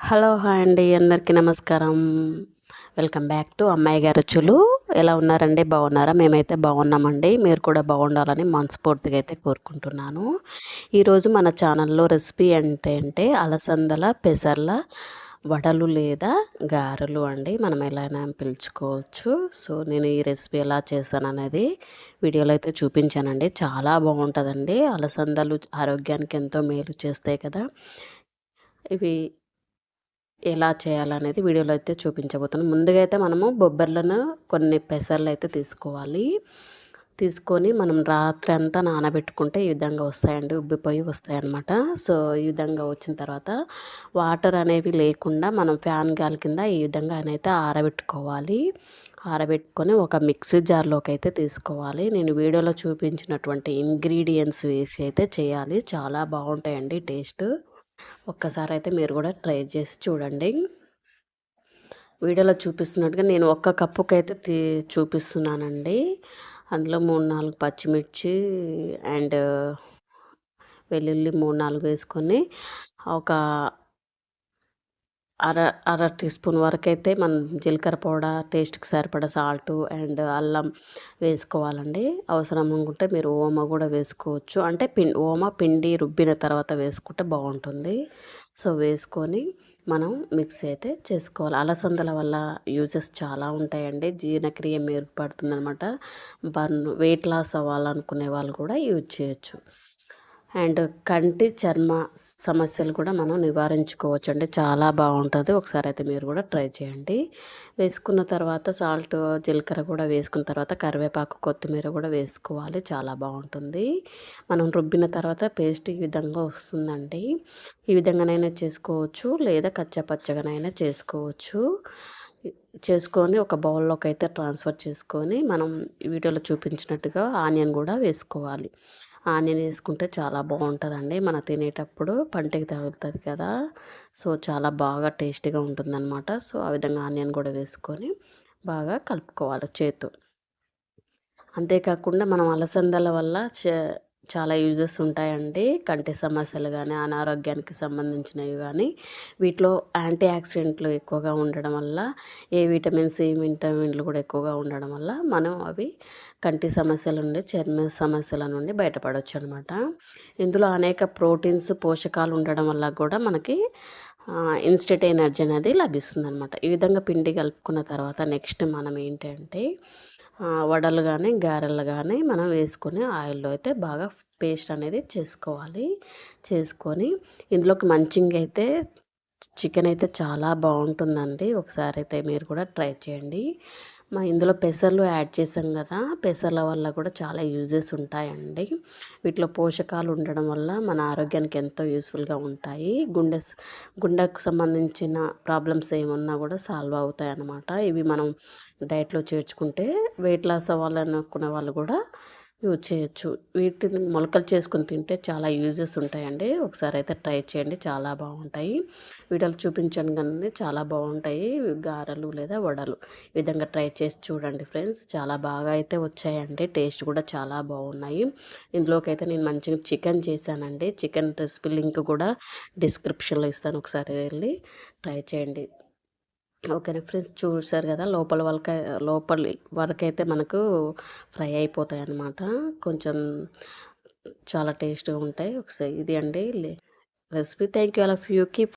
Hello hi అండి. అందరికీ నమస్కారం. వెల్కమ్ బ్యాక్ టు అమ్మాయి గారు రుచులు ఎలా ఉన్నారండి? బాగున్నారా? మేమైతే బాగున్నామండి. మీరు కూడా బాగుండాలని మనస్ఫూర్తిగా అయితే కోరుకుంటున్నాను. ఈరోజు మన ఛానల్లో రెసిపీ అంటే అంటే అలసందల పెసర్ల వడలు లేదా గారెలు అండి. మనం ఎలా పిలుచుకోవచ్చు. సో నేను ఈ రెసిపీ ఎలా చేస్తాను అనేది వీడియోలో అయితే చూపించానండి. చాలా బాగుంటుందండి. అలసందలు ఆరోగ్యానికి ఎంతో మేలు చేస్తాయి కదా. ఇవి ఎలా చేయాలనేది వీడియోలో అయితే చూపించబోతున్నాను ముందుగా అయితే మనము బొబ్బర్లను కొన్ని పెసర్లు అయితే తీసుకోవాలి. తీసుకొని మనం రాత్రి అంతా నానబెట్టుకుంటే ఈ విధంగా వస్తాయండి ఉబ్బిపోయి వస్తాయి అన్నమాట సో ఈ విధంగా వచ్చిన తర్వాత వాటర్ అనేవి లేకుండా మనం ఫ్యాన్ గాలి కింద ఈ విధంగా అయితే ఆరబెట్టుకోవాలి. ఆరబెట్టుకొని ఒక మిక్సీ జార్లోకి అయితే తీసుకోవాలి. నేను వీడియోలో చూపించినటువంటి ఇంగ్రీడియంట్స్ వేసి అయితే చేయాలి. చాలా బాగుంటాయండి టేస్ట్. ఒక్కసారి అయితే మీరు కూడా ట్రై చేసి చూడండి. వీడియోలో చూపిస్తున్నట్టుగా నేను ఒక్క కప్పుకి అయితే తీ చూపిస్తున్నానండి. అందులో మూడు నాలుగు పచ్చిమిర్చి అండ్ వెల్లుల్లి మూడు నాలుగు వేసుకొని ఒక అర అర టీ స్పూన్ వరకు అయితే మనం జీలకర్ర పౌడర్ టేస్ట్కి సరిపడ సాల్ట్ అండ్ అల్లం వేసుకోవాలండి. అవసరం అనుకుంటే మీరు ఓమ కూడా వేసుకోవచ్చు. అంటే పిం ఓమ పిండి రుబ్బిన తర్వాత వేసుకుంటే బాగుంటుంది. సో వేసుకొని మనం మిక్స్ అయితే చేసుకోవాలి. అలసందల వల్ల యూజెస్ చాలా ఉంటాయండి. జీర్ణక్రియ మెరుగుపడుతుందనమాట బర్న్ వెయిట్ లాస్ అవ్వాలనుకునే వాళ్ళు కూడా యూజ్ చేయొచ్చు. అండ్ కంటి చర్మ సమస్యలు కూడా మనం నివారించుకోవచ్చు అండి. చాలా బాగుంటుంది. ఒకసారి అయితే మీరు కూడా ట్రై చేయండి. వేసుకున్న తర్వాత సాల్ట్ జీలకర్ర కూడా వేసుకున్న తర్వాత కరివేపాకు కొత్తిమీర కూడా వేసుకోవాలి. చాలా బాగుంటుంది. మనం రుబ్బిన తర్వాత పేస్ట్ ఈ విధంగా వస్తుందండి. ఈ విధంగానైనా చేసుకోవచ్చు. లేదా కచ్చపచ్చగానైనా చేసుకోవచ్చు. చేసుకొని ఒక బౌల్లోకి అయితే ట్రాన్స్ఫర్ చేసుకొని మనం వీడియోలో చూపించినట్టుగా ఆనియన్ కూడా వేసుకోవాలి. ఆనియన్ వేసుకుంటే చాలా బాగుంటుందండి. మనం తినేటప్పుడు పంటికి తగులుతుంది కదా. సో చాలా బాగా టేస్టీగా ఉంటుందన్నమాట. సో ఆ విధంగా ఆనియన్ కూడా వేసుకొని బాగా కలుపుకోవాలి చేతు అంతేకాకుండా మనం అలసందల వల్ల చాలా యూజెస్ ఉంటాయండి. కంటి సమస్యలు కానీ అనారోగ్యానికి సంబంధించినవి కానీ వీటిలో యాంటీ ఆక్సిడెంట్లు ఎక్కువగా ఉండడం వల్ల ఏ విటమిన్ సి విటమిన్లు కూడా ఎక్కువగా ఉండడం వల్ల మనం అవి కంటి సమస్యల నుండి చర్మ సమస్యల నుండి బయటపడవచ్చు అనమాట ఇందులో అనేక ప్రోటీన్స్ పోషకాలు ఉండడం వల్ల కూడా మనకి ఇన్స్టెంట్ ఎనర్జీ అనేది లభిస్తుంది అనమాట ఈ విధంగా పిండి కలుపుకున్న తర్వాత నెక్స్ట్ మనం ఏంటంటే వడలు కానీ గారెలు కానీ మనం వేసుకొని ఆయిల్లో అయితే బాగా పేస్ట్ అనేది చేసుకోవాలి. చేసుకొని ఇందులోకి మంచిగా అయితే చికెన్ అయితే చాలా బాగుంటుందండి. ఒకసారి అయితే మీరు కూడా ట్రై చేయండి. మా ఇందులో పెసర్లు యాడ్ చేసాం కదా పెసర్ల వల్ల కూడా చాలా యూజెస్ ఉంటాయండి. వీటిలో పోషకాలు ఉండడం వల్ల మన ఆరోగ్యానికి ఎంతో యూస్ఫుల్గా ఉంటాయి. గుండె గుండెకు సంబంధించిన ప్రాబ్లమ్స్ ఏమన్నా కూడా సాల్వ్ అవుతాయి అన్నమాట ఇవి మనం డైట్లో చేర్చుకుంటే వెయిట్ లాస్ అవ్వాలనుకునే వాళ్ళు కూడా యూజ్ చేయొచ్చు. వీటిని మొలకలు చేసుకుని తింటే చాలా యూజెస్ ఉంటాయండి. ఒకసారి అయితే ట్రై చేయండి. చాలా బాగుంటాయి. వీడియోలు చూపించండి కానీ చాలా బాగుంటాయి. గారెలు లేదా వడలు. ఈ విధంగా ట్రై చేసి చూడండి ఫ్రెండ్స్. చాలా బాగా అయితే వచ్చాయండి. టేస్ట్ కూడా చాలా బాగున్నాయి. ఇందులోకి అయితే నేను మంచిగా చికెన్ చేశానండి. చికెన్ రెసిపీ లింక్ కూడా డిస్క్రిప్షన్లో ఇస్తాను. ఒకసారి వెళ్ళి ట్రై చేయండి. ఓకేనా ఫ్రెండ్స్ చూసారు కదా లోపల వాళ్ళకి లోపల వరకైతే మనకు ఫ్రై అయిపోతాయి అన్నమాట కొంచెం చాలా టేస్ట్గా ఉంటాయి. ఒకసారి ఇది అండి recipe. Thank you all of you. Keep